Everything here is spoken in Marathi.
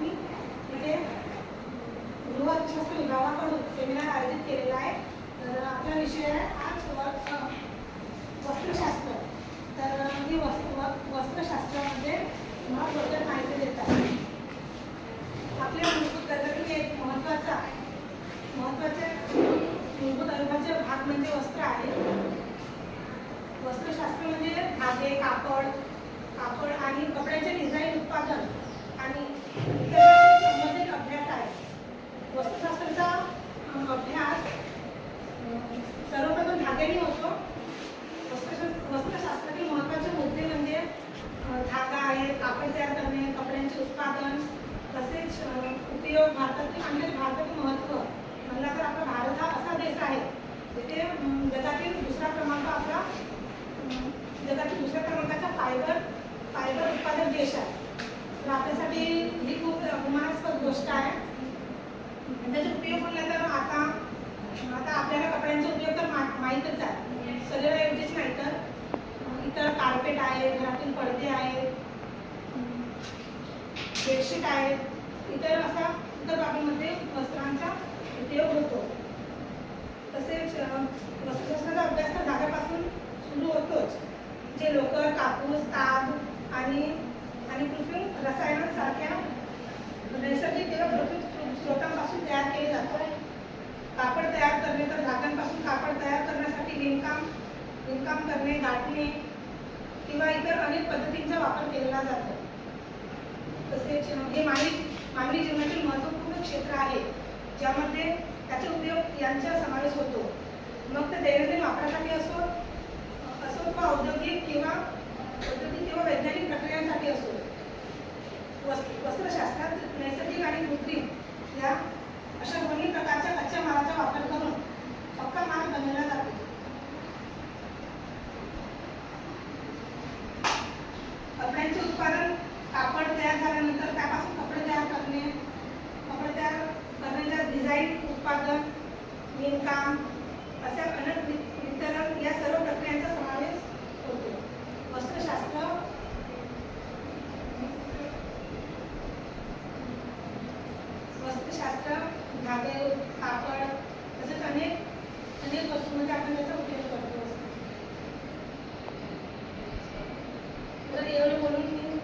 मी तिथे गृहरक्षक विभागाकडून सेमिनार आयोजित केलेला आहे. तर आपला विषय आहे आज वस्त्रशास्त्र. तर मी वस्त्र वस्त्रशास्त्रामध्ये महत्त्वाच्या माहिती देतात. आहे आपल्या मूलभूत गरजातील एक महत्त्वाचा महत्त्वाचे मूलभूत अनुभवाचे भाग म्हणजे वस्त्र आहे. वस्त्रशास्त्र म्हणजे धागे कापड सर्वप्रथम होतो. वस्त्रशास्त्र वस्त्रशास्त्रातील महत्त्वाचे मुद्दे म्हणजे धागा आहे कापड तयार करणे कपड्यांचे उत्पादन तसेच उपयोग भारतातील आणि भारतातील महत्त्व. म्हणला तर आपला भारत हा असा देश आहे जिथे जगातील दुसरा क्रमांक आपला जगातील दुसऱ्या क्रमांकाचा फायबर फायबर उत्पादक देश आहे. तर आपल्यासाठी ही खूप अभिमानास्पद गोष्ट आहे आणि त्याचे उपयोग म्हणलं तर आता आता आपल्याला कपड्यांचे उपयोग तर आहे सगळ्याऐवजीच नाही तर इतर कार्पेट आहे घरातील पडदे आहेत बेडशीट आहेत इतर असा इतर बाबीमध्ये वस्त्रांचा उपयोग होतो. तसेच अं, वस्त्रशास्त्राचा अभ्यास तर धाग्यापासून सुरू होतोच. जे लोकर कापूस ताग आणि आणि कृत्रिम रसायनांसारख्या नैसर्गिक किंवा कृत्रिम स्रोतांपासून तयार केले जातात. कापड तयार करणे तर धाग्यांपासून कापड तयार करण्यासाठी विणकाम विणकाम करणे गाठणे किंवा इतर अनेक पद्धतींचा वापर केला जातो. तसेच हे मानवी मानवी जीवनातील महत्त्वपूर्ण क्षेत्र आहे ज्यामध्ये त्याचे उपयोग यांचा समावेश होतो. मग ते दैनंदिन वापरासाठी असो असो किंवा औद्योगिक किंवा औद्योगिक किंवा वैज्ञानिक प्रक्रियांसाठी असो. वस्त्र वस्त्रशास्त्रात नैसर्गिक आणि कृत्रिम या अशा दोन्ही प्रकारच्या कच्च्या मालाचा वापर करून पक्का माल बनवला जातो कपड्यांचे उत्पादन कापड तयार झाल्यानंतर त्यापासून कपडे तयार करणे कपडे तयार करण्याच्या डिझाईन उत्पादन विणकाम अशा अनेक वितरण या सर्व प्रक्रियांचा समावेश होतो. वस्त्रशास्त्र वस्त्रशास्त्र धागे कापड तसेच अनेक अनेक वस्तूंमध्ये आपण त्याचा उपयोग करतो. तर एवढं बोलून मी